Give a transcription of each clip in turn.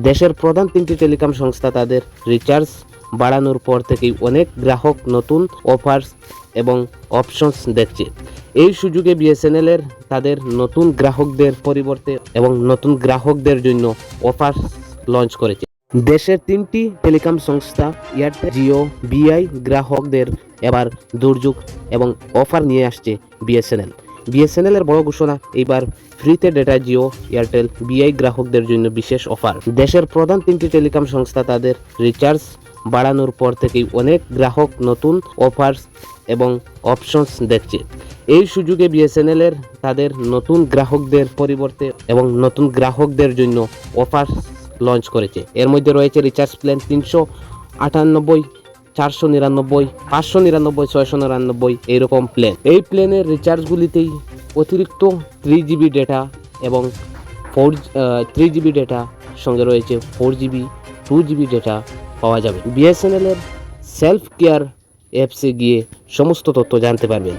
দেশের প্রধান তিনটি টেলিকম সংস্থা তাদের রিচার্জ বাড়ানোর পর থেকেই অনেক গ্রাহক নতুন অফার্স এবং অপশনস দেখছে। এই সুযোগে বিএসএনএল এর তাদের নতুন গ্রাহকদের পরিবর্তে এবং নতুন গ্রাহকদের জন্য অফার লঞ্চ করেছে। দেশের তিনটি টেলিকম সংস্থা এয়ারটেল জিও বিআই গ্রাহকদের এবার দুর্যোগ এবং অফার নিয়ে আসছে বিএসএনএল বিএসএনএল এর বড় ঘোষণা, এইবার ফ্রিতে ডেটা জিও, এয়ারটেল, বিআই গ্রাহকদের জন্য বিশেষ অফার। দেশের প্রধান তিনটি টেলিকম সংস্থা তাদের রিচার্জ বাড়ানোর পর থেকেই অনেক গ্রাহক নতুন অফার্স এবং অপশনস দেখছে। এই সুযোগে বিএসএনএল এর তাদের নতুন গ্রাহকদের পরিবর্তে এবং নতুন গ্রাহকদের জন্য অফার লঞ্চ করেছে। এর মধ্যে রয়েছে রিচার্জ প্ল্যান তিনশো আটানব্বই চারশো নিরানব্বই, পাঁচশো নিরানব্বই, ছয়শো নিরানব্বই এইরকম প্ল্যান এই প্ল্যানের রিচার্জগুলিতেই অতিরিক্ত থ্রি জিবি ডেটা এবং ফোর থ্রি জিবি ডেটা সঙ্গে রয়েছে four GB two GB data পাওয়া যাবে। বিএসএনএল এর সেলফ কেয়ার অ্যাপসে গিয়ে সমস্ত তথ্য জানতে পারবেন।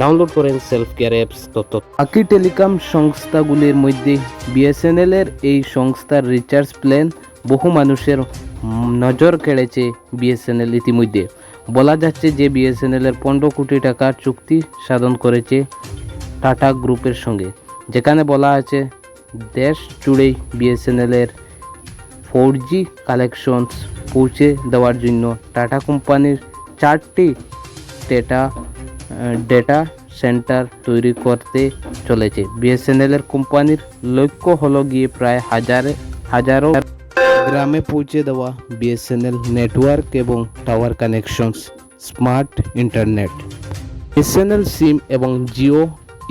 ডাউনলোড করেন সেলফ কেয়ার অ্যাপস তথ্য। বাকি টেলিকম সংস্থাগুলির মধ্যে বিএসএনএল এর এই সংস্থার রিচার্জ প্ল্যান বহু মানুষের নজর কেড়েছে বিএসএনএল ইতিমধ্যে। বলা যাচ্ছে যে বিএসএনএল এর পনেরো কোটি টাকার চুক্তি সাধন করেছে টাটা গ্রুপের সঙ্গে। যেখানে বলা আছে, দেশ জুড়েই বিএসএনএল এর ফোর জি কালেকশনস পৌঁছে দেওয়ার জন্য টাটা কোম্পানির চারটি ডেটা ডেটা সেন্টার তৈরি করতে চলেছে। বিএসএনএল এর কোম্পানির লক্ষ্য হলো গিয়ে প্রায় হাজারে, হাজারো গ্রামে পৌঁছে দেওয়া বিএসএনএল নেটওয়ার্ক এবং tower connections smart internet BSNL SIM এবং জিও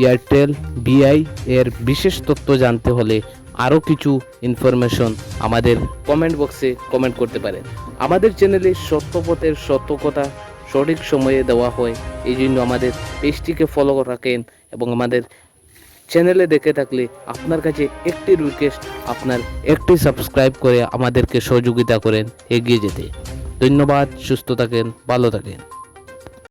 এয়ারটেল বিআই এর বিশেষ তথ্য জানতে হলে আরও কিছু ইনফরমেশন আমাদের কমেন্ট বক্সে কমেন্ট করতে পারেন। আমাদের চ্যানেলে সত্যপথের সত্যকতা সঠিক সময়ে দেওয়া হয়, এই জন্য আমাদের পেজটিকে ফলো রাখেন এবং আমাদের চ্যানেলে দেখে থাকলে আপনার কাছে একটি রিকোয়েস্ট আপনার একটি সাবস্ক্রাইব করে আমাদেরকে সহযোগিতা করেন এগিয়ে যেতে। ধন্যবাদ, সুস্থ থাকেন, ভালো থাকেন।